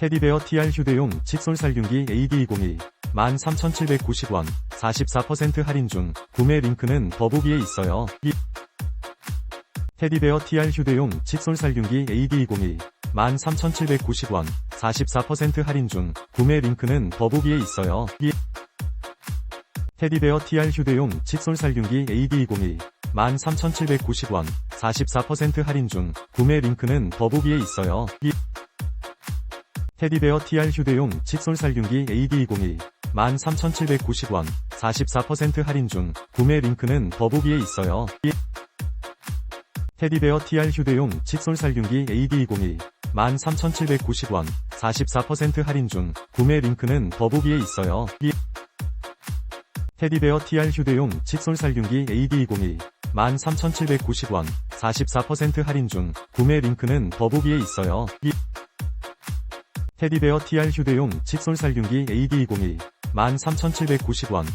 테디베어 TR 휴대용 칫솔 살균기 AD202 13,790원 44% 할인 중 구매 링크는 더보기에 있어요. 이- 테디베어 TR 휴대용 칫솔 살균기 AD202 13,790원 44% 할인 중 구매 링크는 더보기에 있어요. 이- 테디베어 TR 휴대용 칫솔 살균기 AD202 13,790원 44% 할인 중 구매 링크는 더보기에 있어요. 이- 테디베어 TR 휴대용 칫솔 살균기 AD202 13,790원 44% 할인 중 구매 링크는 더보기에 있어요. 이- 테디베어 TR 휴대용 칫솔 살균기 AD202 13,790원 44% 할인 중 구매 링크는 더보기에 있어요. 이- 테디베어 TR 휴대용 칫솔 살균기 AD202 13,790원 44% 할인 중 구매 링크는 더보기에 있어요. 이- 테디베어 TR 휴대용 칫솔 살균기 AD202 13,790원